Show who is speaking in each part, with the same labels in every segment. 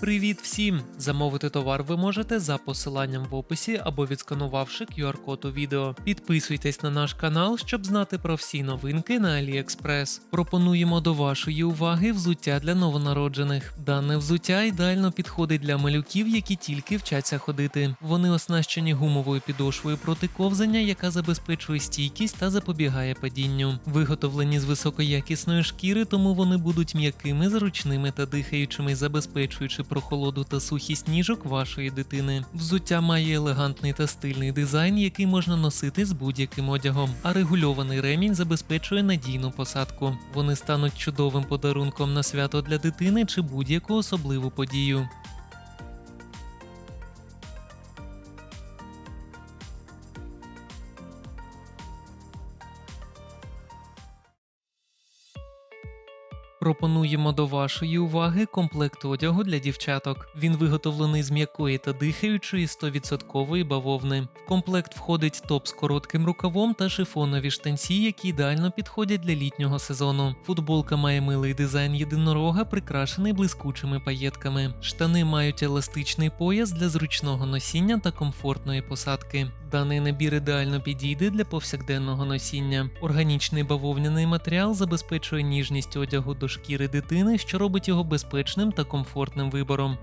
Speaker 1: Привіт всім! Замовити товар ви можете за посиланням в описі або відсканувавши QR-код у відео. Підписуйтесь на наш канал, щоб знати про всі новинки на AliExpress. Пропонуємо до вашої уваги взуття для новонароджених. Дане взуття ідеально підходить для малюків, які тільки вчаться ходити. Вони оснащені гумовою підошвою проти ковзання, яка забезпечує стійкість та запобігає падінню. Виготовлені з високоякісної шкіри, тому вони будуть м'якими, зручними та дихаючими, забезпечуючи прохолоду та сухість ніжок вашої дитини. Взуття має елегантний та стильний дизайн, який можна носити з будь-яким одягом, а регульований ремінь забезпечує надійну посадку. Вони стануть чудовим подарунком на свято для дитини чи будь-яку особливу подію. Пропонуємо до вашої уваги комплект одягу для дівчаток. Він виготовлений з м'якої та дихаючої 100% бавовни. В комплект входить топ з коротким рукавом та шифонові штанці, які ідеально підходять для літнього сезону. Футболка має милий дизайн єдинорога, прикрашений блискучими паєтками. Штани мають еластичний пояс для зручного носіння та комфортної посадки. Даний набір ідеально підійде для повсякденного носіння. Органічний бавовняний матеріал забезпечує ніжність одягу до шкіри дитини, що робить його безпечним та комфортним вибором.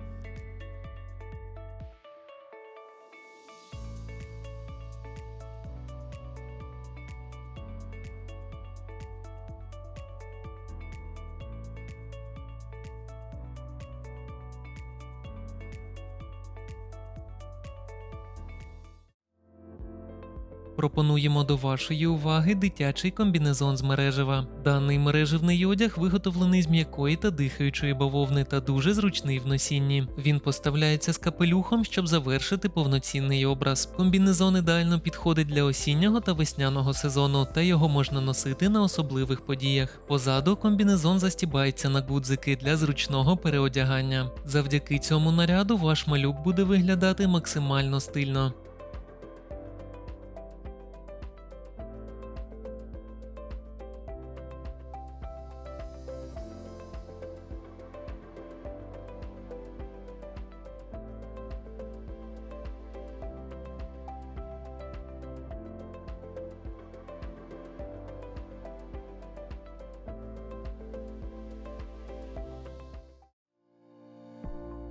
Speaker 1: Пропонуємо до вашої уваги дитячий комбінезон з мережева. Даний мережевний одяг виготовлений з м'якої та дихаючої бавовни та дуже зручний в носінні. Він поставляється з капелюхом, щоб завершити повноцінний образ. Комбінезон ідеально підходить для осіннього та весняного сезону, та його можна носити на особливих подіях. Позаду комбінезон застібається на гудзики для зручного переодягання. Завдяки цьому наряду ваш малюк буде виглядати максимально стильно.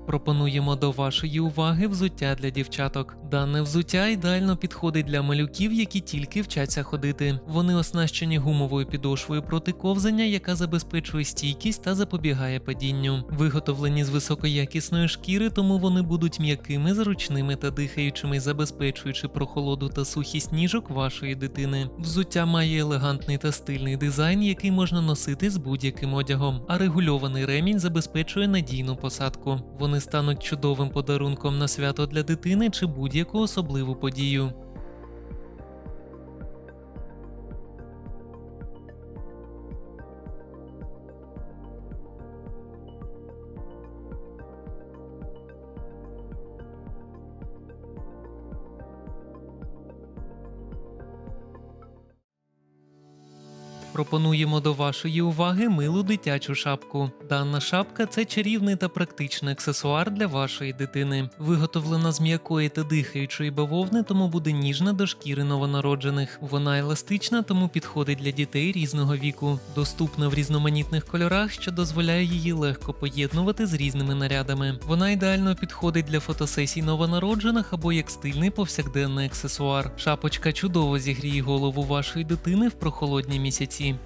Speaker 1: Пропонуємо до вашої уваги взуття для дівчаток. Дане взуття ідеально підходить для малюків, які тільки вчаться ходити. Вони оснащені гумовою підошвою проти ковзання, яка забезпечує стійкість та запобігає падінню. Виготовлені з високоякісної шкіри, тому вони будуть м'якими, зручними та дихаючими, забезпечуючи прохолоду та сухість ніжок вашої дитини. Взуття має елегантний та стильний дизайн, який можна носити з будь-яким одягом, а регульований ремінь забезпечує надійну посадку. Вони стануть чудовим подарунком на свято для дитини чи будь-яку особливу подію. Пропонуємо до вашої уваги милу дитячу шапку. Дана шапка це чарівний та практичний аксесуар для вашої дитини. Виготовлена з м'якої та дихаючої бавовни, тому буде ніжна до шкіри новонароджених. Вона еластична, тому підходить для дітей різного віку. Доступна в різноманітних кольорах, що дозволяє її легко поєднувати з різними нарядами. Вона ідеально підходить для фотосесій новонароджених або як стильний повсякденний аксесуар. Шапочка чудово зігріє голову вашої дитини в прохолодні місяці. Франції.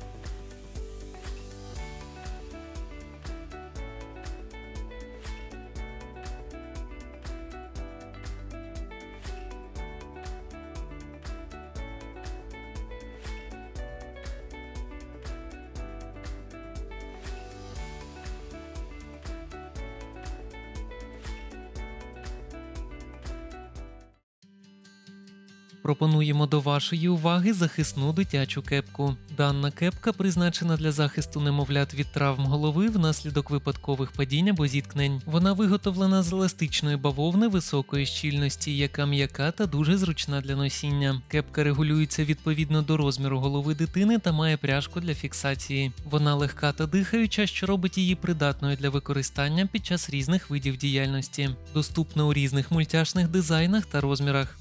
Speaker 1: Пропонуємо до вашої уваги захисну дитячу кепку. Дана кепка призначена для захисту немовлят від травм голови внаслідок випадкових падінь або зіткнень. Вона виготовлена з еластичної бавовни високої щільності, яка м'яка та дуже зручна для носіння. Кепка регулюється відповідно до розміру голови дитини та має пряжку для фіксації. Вона легка та дихаюча, що робить її придатною для використання під час різних видів діяльності. Доступна у різних мультяшних дизайнах та розмірах.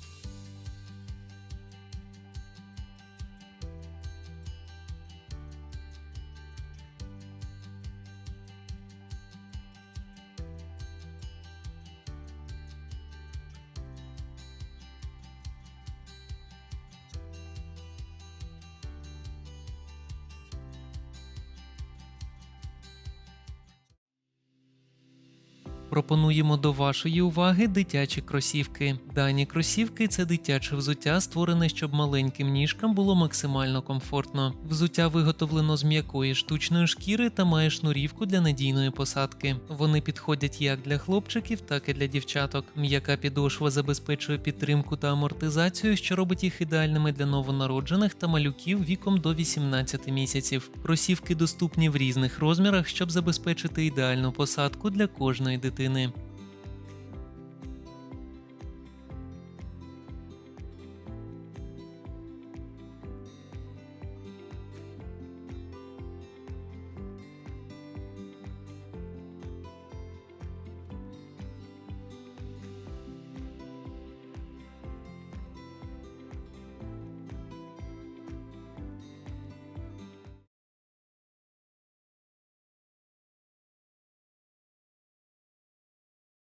Speaker 1: Пропонуємо до вашої уваги дитячі кросівки. Дані кросівки це дитяче взуття, створене, щоб маленьким ніжкам було максимально комфортно. Взуття виготовлено з м'якої штучної шкіри та має шнурівку для надійної посадки. Вони підходять як для хлопчиків, так і для дівчаток. М'яка підошва забезпечує підтримку та амортизацію, що робить їх ідеальними для новонароджених та малюків віком до 18 місяців. Кросівки доступні в різних розмірах, щоб забезпечити ідеальну посадку для кожної дитини клітини.